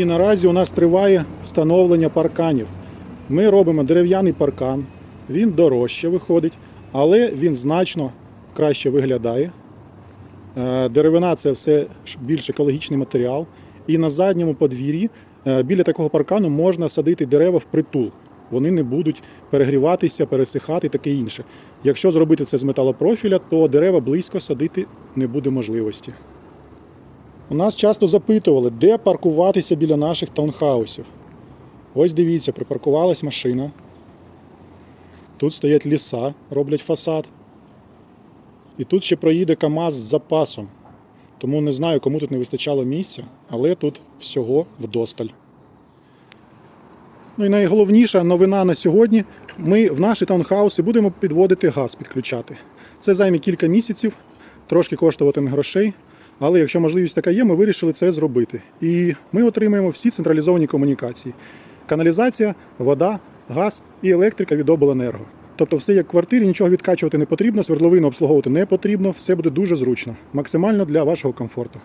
І наразі у нас триває встановлення парканів. Ми робимо дерев'яний паркан, він дорожче виходить, але він значно краще виглядає. Е, Деревина це все більш екологічний матеріал. І на задньому подвір'ї е, біля такого паркану можна садити дерева впритул. Вони не будуть перегріватися, пересихати і таке інше. Якщо зробити це з металопрофіля, то дерева близько садити не буде можливості. У нас часто запитували, де паркуватися біля наших таунхаусів. Ось дивіться, припаркувалась машина. Тут стоять ліса, роблять фасад. І тут ще проїде КАМАЗ з запасом. Тому не знаю, кому тут не вистачало місця, але тут всього вдосталь. Ну і найголовніша новина на сьогодні: ми в наші таунхауси будемо підводити газ, підключати. Це займе кілька місяців, трошки коштуватиме грошей. Але якщо можливість така є, ми вирішили це зробити. І ми отримаємо всі централізовані комунікації: каналізація, вода, газ і електрика від обленерго. Тобто, все як в квартирі, нічого відкачувати не потрібно, свердловину обслуговувати не потрібно, все буде дуже зручно, максимально для вашого комфорту.